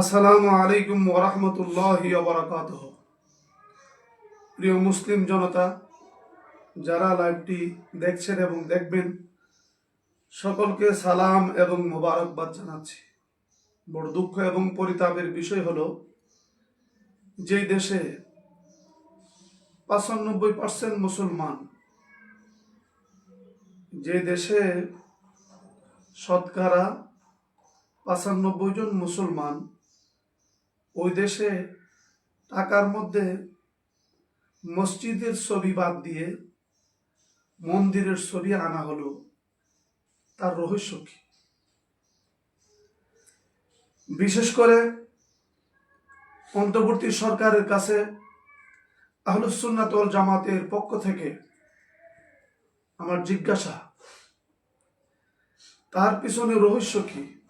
আসসালামু আলাইকুম ওরহমতুল্লাহ বারাকাত প্রিয় মুসলিম জনতা, যারা লাইভটি দেখছেন এবং দেখবেন, সকলকে সালাম এবং মোবারকবাদ জানাচ্ছি। বড় দুঃখ এবং পরিতাপের বিষয় হলো, যেই দেশে পঁচানব্বই পার্সেন্ট মুসলমান, যে দেশে শতকরা পঁচানব্বই জন মুসলমান ওই দেশে টাকার মধ্যে মসজিদের ছবি বাদ দিয়ে মন্দিরের ছবি আনা হলো তার রহস্য কি? বিশেষ করে অন্তর্বর্তী সরকারের কাছে আহলুসুন্নাতল জামাতের পক্ষ থেকে আমার জিজ্ঞাসা, তার পিছনে রহস্য কি?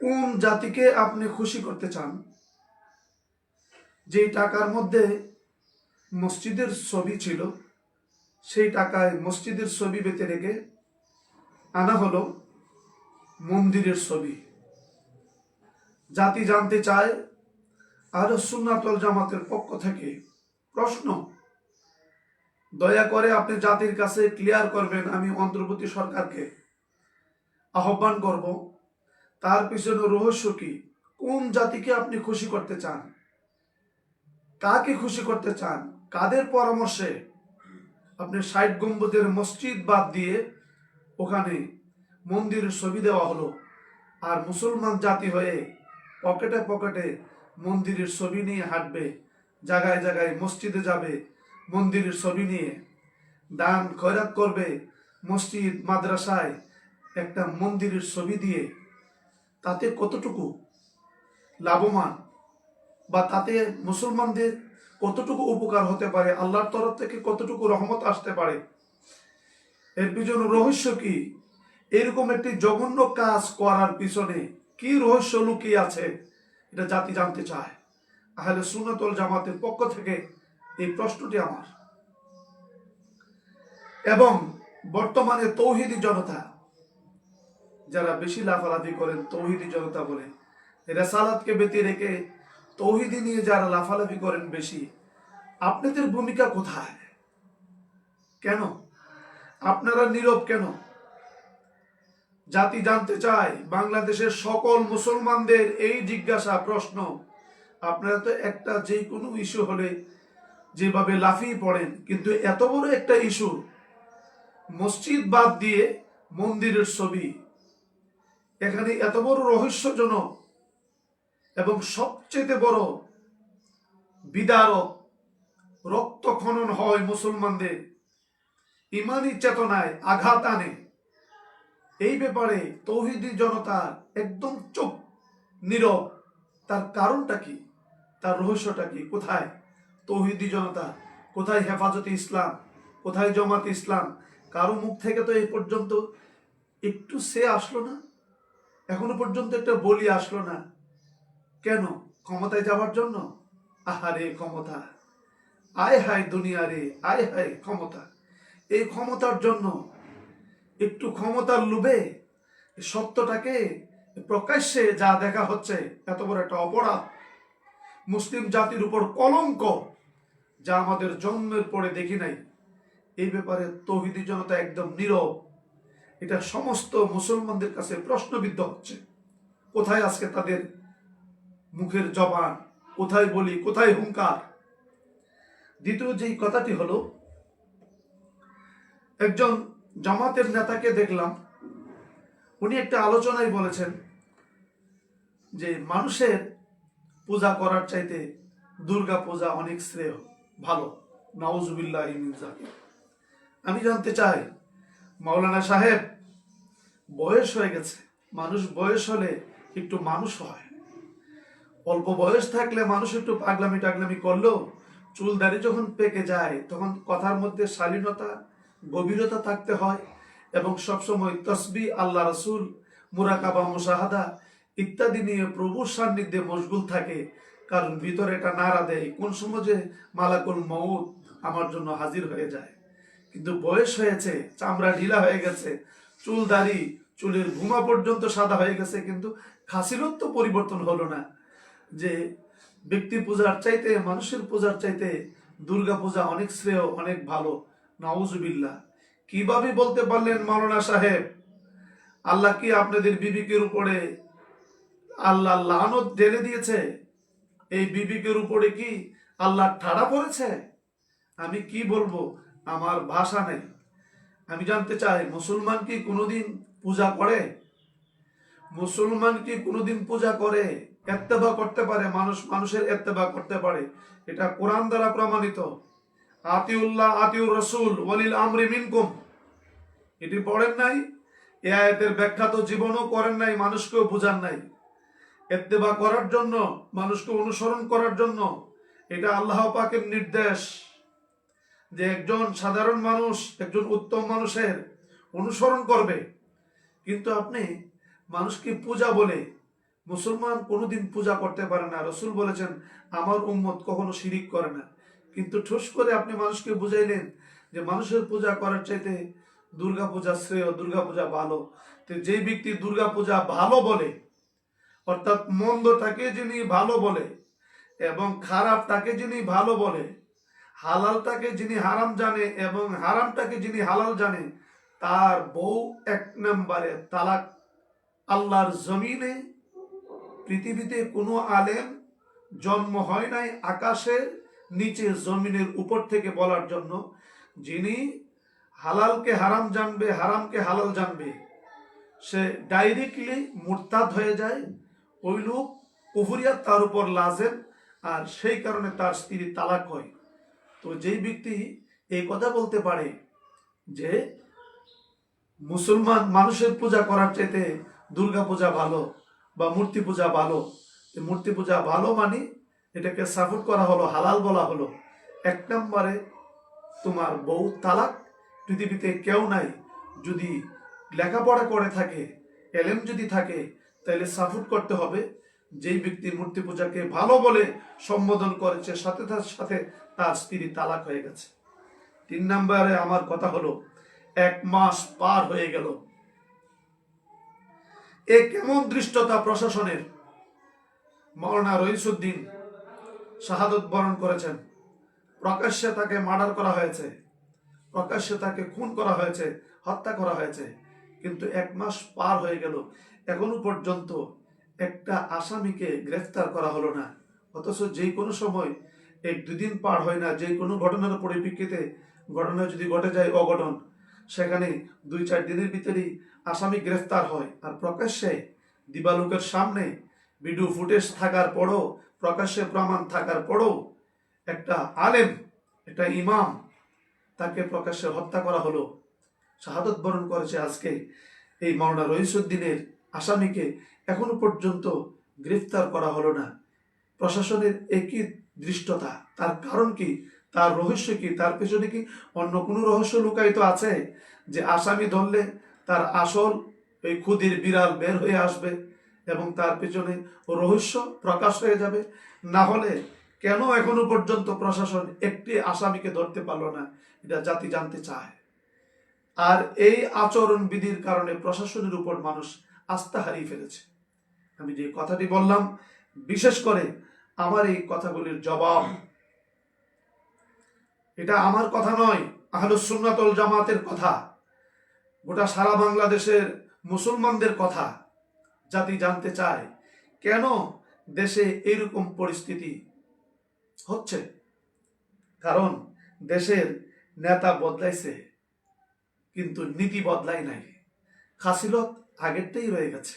কোন জাতিকে আপনি খুশি করতে চান? যেই টাকার মধ্যে মসজিদের ছবি ছিল, সেই টাকায় মসজিদের ছবি বেঁধে রেখে আনা হলো মন্দিরের ছবি। জাতি জানতে চায় আর সুন্নাতল জামাতের পক্ষ থেকে প্রশ্ন, দয়া করে আপনি জাতির কাছে ক্লিয়ার করবেন, আমি অন্তর্বর্তী সরকারকে আহ্বান করব। তার পিছনে রহস্য কি? কোন জাতিকে আপনি খুশি করতে চান? কাকে খুশি করতে চান? কাদের পরামর্শে? আপনি ষাট গম্বুজের মসজিদ বাদ দিয়ে ওখানে মন্দিরের ছবি দেওয়া হলো আর মুসলমান জাতি হয়ে পকেটে পকেটে মন্দিরের ছবি নিয়ে হাঁটবে, জায়গায় জায়গায় মসজিদে যাবে, মন্দিরের ছবি নিয়ে দান খয়রাত করবে, মসজিদ, মাদ্রাসায় একটা মন্দিরের ছবি দিয়ে তাতে কতটুকু লাভবান বা তাতে মুসলমানদের কতটুকু উপকার হতে পারে, আল্লাহর তরফ থেকে কতটুকু রহমত আসতে পারে? এর পিছনে রহস্য কি? এরকম একটি জঘন্য কাজ করার পিছনে কি রহস্য লুকিয়ে আছে? এটা জাতি জানতে চায়। তাহলে সুনতল জামাতের পক্ষ থেকে এই প্রশ্নটি আমার। এবং বর্তমানে তৌহিদি জনতা যারা বেশি লাফালাফি করেন তৌহিদি জনতা বলে। রেসালাতকে বেঁধে রেখে তৌহিদি নিয়ে যারা লাফালাফি করেন বেশি, আপনাদের ভূমিকা কোথায়? কেন? আপনারা নীরব কেন? জাতি জানতে চায়, বাংলাদেশের সকল মুসলমানদের এই জিজ্ঞাসা, প্রশ্ন। আপনারা তো একটা যে কোনো ইস্যু হলে যেভাবে লাফিয়ে পড়েন, কিন্তু এত বড় একটা ইস্যু, মসজিদ বাদ দিয়ে মন্দিরের ছবি। এখানে এত বড় রহস্যজনক এবং সবচেয়ে বড় বিদারক রক্ত খনন হয় মুসলমানদের। ইমানি চেতনায় আঘাত আনে। এই ব্যাপারে তৌহিদি জনতা একদম চুপ, নীরব। তার কারণটা কি? তার রহস্যটা কি? কোথায়? তৌহিদি জনতা, কোথায় হেফাজতে ইসলাম? কোথায় জমাতে ইসলাম? কারও মুখ থেকে তো এই পর্যন্ত একটু সে আসলো না? এখনও পর্যন্ত একটা বলি আসলো না। কেন? ক্ষমতায় যাওয়ার জন্য? আহারে, ক্ষমতা। আয় হায় দুনিয়া রে, আয় হায় ক্ষমতা। এই ক্ষমতার জন্য একটু ক্ষমতার লোভে সত্যটাকে প্রকাশ্যে যা দেখা হচ্ছে, এত বড় একটা অপরাধ। মুসলিম জাতির উপর কলঙ্ক যা আমাদের জন্মের পরে দেখি নাই। এই ব্যাপারে তৌহিদি জনতা একদম নীরব। এটা সমস্ত মুসলমানদের কাছে প্রশ্নবিদ্ধ হচ্ছে। কোথায় আজকে তাদের মুখের জবান? কোথায় বলি? কোথায় হুঙ্কার? দ্বিতীয় যেই কথাটি হলো, একজন জামাতের নেতাকে দেখলাম, উনি একটা আলোচনায় বলেছেন যে মানুষের পূজা করার চাইতে দুর্গা পূজা অনেক শ্রেয়, ভালো। নাউজুবিল্লাহ আমি জানতে চাই মাওলানা সাহেব, বয়স হয়ে গেছে। মানুষ বয়স হলে একটু মানুষ হয়। অল্প বয়স থাকলে মানুষ একটু পাগলামি টাগলামি করলেও চুল দাড়ি যখন পেকে যায়, তখন কথার মধ্যে শালীনতা, গভীরতা থাকতে হয় এবং সবসময় তসবি, আল্লাহ রসুল, মুরাকাবা মুসাহাদা ইত্যাদি নিয়ে প্রভুর সান্নিধ্যে মশগুল থাকে। কারণ ভিতরে এটা নাড়া দেয়। কোন সময় যে মালাকুল মৌত আমার জন্য হাজির হয়ে যায়। কিন্তু বয়স হয়েছে, চামড়া ঢিলা হয়ে গেছে, চুল দাড়ি, চুলের ঘুমা পর্যন্ত সাদা হয়ে গেছে, কিন্তু খাসিলত তো পরিবর্তন হলো না। যে ব্যক্তি পূজার চাইতে, মানুষের পূজার চাইতে দুর্গা পূজা অনেক শ্রেয়, অনেক ভালো। নাউজুবিল্লাহ। কীভাবে বলতে পারলেন মাওলানা সাহেব? আল্লাহ কি আপনাদের বিবিকের উপরে আল্লাহ লানত ঢেলে দিয়েছে? এই বিবিকের উপরে কি আল্লাহ ঠাড়া পড়েছে? আমি কি বলব? আমার ভাষা নেই। আমি জানতে চাই, মুসলমান কি কোনোদিন পূজা করে? মুসলমান কি কোনোদিন পূজা করে? এত্তেবা করতে পারে, মানুষ, মানুষের এত্তেবা করতে পারে। এটা কোরআন দ্বারা প্রমাণিত। আতিউল্লাহ, আতিউর রসুল, ওয়ালিল আমরি মিনকুম। এটি পড়েন নাই? এ আয়াতের ব্যাখ্যা তো জীবনও করেন নাই, মানুষকেও বুঝান নাই। এত্তেবা করার জন্য, মানুষকে অনুসরণ করার জন্য, এটা আল্লাহ পাকের নির্দেশ। যে একজন সাধারণ মানুষ, একজন উত্তম মানুষের অনুসরণ করবে। কিন্তু আপনি মানুষকে পূজা বলে, মুসলমান কোনোদিন পূজা করতে পারে না। রসুল বলেছেন, আমার উম্মত কখনো শিরিক করে না। কিন্তু ঠোস করে আপনি মানুষকে বুঝাইলেন যে মানুষের পূজা করার চাইতে দুর্গা পূজা শ্রেয় দুর্গা পূজা ভালো। তো যেই ব্যক্তি দুর্গা পূজা ভালো বলে, অর্থাৎ মন্দটাকে যিনি ভালো বলে এবং খারাপটাকে যিনি ভালো বলে হালালটাকে যিনি হারাম জানে এবং হারামটাকে যিনি হালাল জানে, তার বউ এক নম্বরে তালাক আল্লাহর জমিনে, পৃথিবীতে কোনো আলেম জন্ম হয় নাই আকাশের নিচে জমিনের উপর থেকে বলার জন্য, যিনি হালালকে হারাম জানবে, হারামকে হালাল জানবে, সে ডাইরেক্টলি মুরতাদ হয়ে যায়, ওই লোক কুফুরিয়াত তার উপর লাজেন আর সেই কারণে তার স্ত্রী তালাক হয়। তো যেই ব্যক্তি এই কথা বলতে পারে যে মুসলমান মানুষের পূজা করার চাইতে দুর্গা পূজা ভালো বা মূর্তি পূজা ভালো মূর্তি পূজা ভালো মানে এটাকে সাপোর্ট করা হলো, হালাল বলা হলো। এক নম্বরে তোমার বউ তালাক, পৃথিবীতে কেউ নাই। যদি লেখাপড়া করে থাকে, এলেম যদি থাকে, তাহলে সাপোর্ট করতে হবে। যেই ব্যক্তি মূর্তি পূজাকে ভালো বলে সম্বোধন করেছে, সাথে তার সাথে তার স্ত্রী তালাক হয়ে গেছে। তিন নম্বরে আমার কথা হলো, এক মাস পার হয়ে গেল। এ কেমন দৃষ্টতা প্রশাসনের? মৌলানা রইসুদ্দিন শাহাদত বরণ করেছেন। প্রকাশ্যে তাকে মার্ডার করা হয়েছে। প্রকাশ্যে তাকে খুন করা হয়েছে, হত্যা করা হয়েছে। কিন্তু এক মাস পার হয়ে গেল। এখনও পর্যন্ত একটা আসামিকে গ্রেফতার করা হলো না। অথচ যে কোনো সময় এক দুদিন পার হয় না, যে কোনো ঘটনার পরিপ্রেক্ষিতে ঘটনা যদি ঘটে যায় অঘটন, সেখানে দুই চার দিনের ভিতরেই আসামি গ্রেফতার হয়। আর প্রকাশ্যে দিবালোকের সামনে ভিডিও ফুটেজ থাকার পরও, প্রকাশ্যে প্রমাণ থাকার পরও একটা আলেম, একটা ইমাম তাকে প্রকাশ্যে হত্যা করা হলো। শাহাদত বরণ করেছে আজকে এই মাওলানা রহিসুদ্দিনের আসামিকে। এখনও পর্যন্ত গ্রেফতার করা হলো না। প্রশাসনের একই দৃষ্টতা। তার কারণ কি? তার রহস্য কি? তার পেছনে কি অন্য কোনো রহস্য লুকায়িত আছে? যে আসামি ধরলে তার আসল এই ক্ষুদির বিড়াল বের হয়ে আসবে এবং তার পেছনে রহস্য প্রকাশ হয়ে যাবে। না হলে কেন এখনও পর্যন্ত প্রশাসন একটি আসামিকে ধরতে পারল না? এটা জাতি জানতে চায়। আর এই আচরণ বিধির কারণে প্রশাসনের উপর মানুষ আস্থা হারিয়ে ফেলেছে। আমি যে কথাটি বললাম, বিশেষ করে আমার এই কথাগুলির জবাব। এটা আমার কথা নয় আহলুস সুন্নাতুল জামাতের কথা। গোটা সারা বাংলাদেশের মুসলমানদের কথা জাতি জানতে চায়, কেন দেশে এরকম পরিস্থিতি হচ্ছে? কারণ দেশের নেতা বদলাইছে, কিন্তু নীতি বদলাই নাই। খাসিলত আগেরটাই রয়ে গেছে,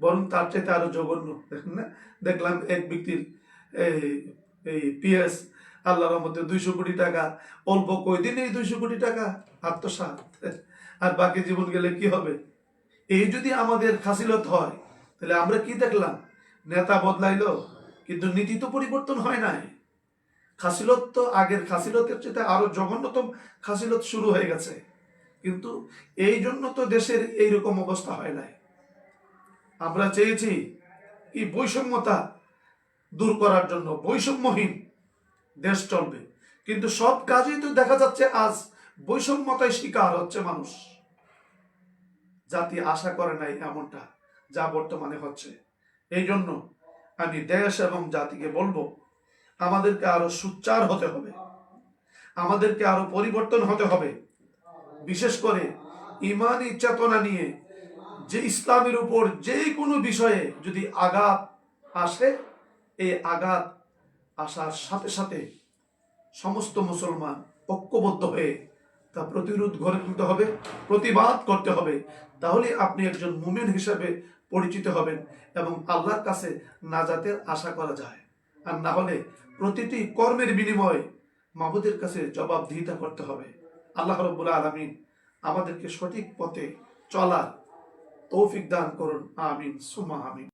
বরং তার চাইতে আরও জঘন্য। দেখেন না? দেখলাম এক ব্যক্তির এই এই পিএস আল্লাহর মধ্যে দুইশো কোটি টাকা। অল্প কয়দিনেই দুইশো কোটি টাকা? আত্মসাৎ। আর বাকি জীবন গেলে কি হবে? এই যদি আমাদের খাসিলত হয়, তাহলে আমরা কি দেখলাম? নেতা বদলাইলো, কিন্তু নীতি তো পরিবর্তন হয় নাই। খাসিলত তো আগের খাসিলতের চেয়ে আরও জঘন্যতম খাসিলত শুরু হয়ে গেছে। কিন্তু এই জন্য তো দেশের এইরকম অবস্থা হয় নাই। আমরা চেয়েছি কি বৈষম্যতা দূর করার জন্য। বৈষম্যহীন দেশ চলবে। কিন্তু সব কাজেই তো দেখা যাচ্ছে আজ বৈষম্যতায় শিকার হচ্ছে মানুষ। জাতি আশা করে নাই এমনটা যা বর্তমানে হচ্ছে। এই জন্য আমি দেশ এবং জাতিকে বলব, আমাদেরকে আরও সুচ্চার হতে হবে। আমাদেরকে আরও পরিবর্তন হতে হবে। বিশেষ করে ইমানি চেতনা নিয়ে যে ইসলামের উপর যে কোনো বিষয়ে যদি আঘাত আসে এই আঘাত আসার সাথে সাথে সমস্ত মুসলমান ঐক্যবদ্ধ হয়ে তা প্রতিরোধ গড়ে তুলতে হবে, প্রতিবাদ করতে হবে। তাহলে আপনি একজন মুমিন হিসেবে পরিচিত হবেন এবং আল্লাহর কাছে নাজাতের আশা করা যায়। আর না হলে প্রতিটি কর্মের বিনিময়ে মাবুদের কাছে জবাবদিহিতা করতে হবে। আল্লাহ রব্বুল আলমিন আমাদেরকে সঠিক পথে চলার তৌফিক দান করুন। আমিন। সুমা আমিন।